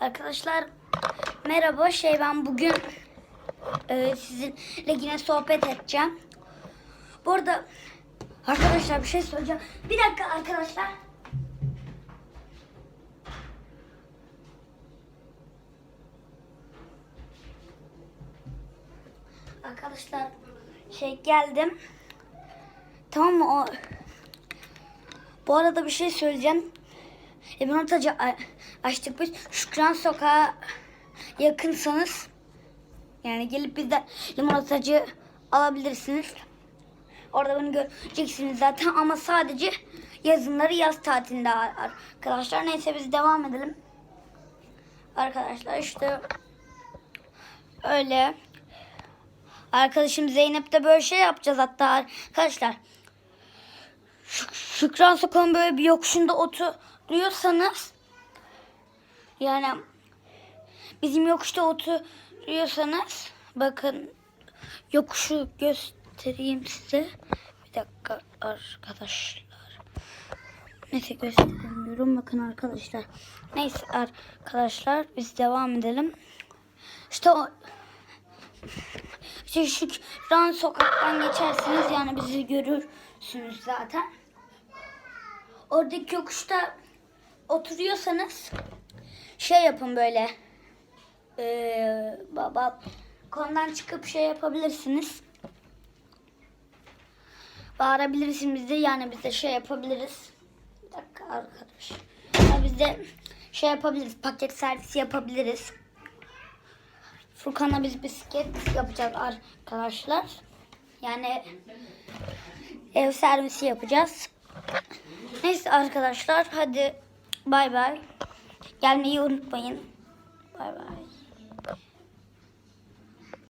Arkadaşlar merhaba şey ben bugün e, sizinle yine sohbet edeceğim. Bu arada arkadaşlar bir şey söyleyeceğim. Bir dakika arkadaşlar. Arkadaşlar şey geldim. Tamam mı o bu arada bir şey söyleyeceğim. Limonatacı a- açtık biz. Şükran Sokağa yakınsanız yani gelip bizden limonatacı alabilirsiniz. Orada beni göreceksiniz zaten ama sadece yazınları yaz tatilinde arkadaşlar. Neyse biz devam edelim. Arkadaşlar işte öyle. Arkadaşım Zeynep de böyle şey yapacağız hatta arkadaşlar. Şük- Şükran Sokağı'nın böyle bir yokuşunda oturuyorsanız yani bizim yokuşta oturuyorsanız bakın yokuşu göstereyim size. Bir dakika arkadaşlar. Neyse gösteremiyorum. Bakın arkadaşlar. Neyse arkadaşlar biz devam edelim. İşte o işte Şükran sokaktan geçersiniz yani bizi görürsünüz zaten. Oradaki yokuşta oturuyorsanız şey yapın böyle. Ee, baba konudan çıkıp şey yapabilirsiniz. Bağırabilirsiniz de yani biz de şey yapabiliriz. Bir dakika arkadaş. Ya biz de şey yapabiliriz. Paket servisi yapabiliriz. Furkan'la biz bisiklet yapacağız arkadaşlar. Yani ev servisi yapacağız. Neyse arkadaşlar hadi bay bay. Gelmeyi unutmayın. Bay bay.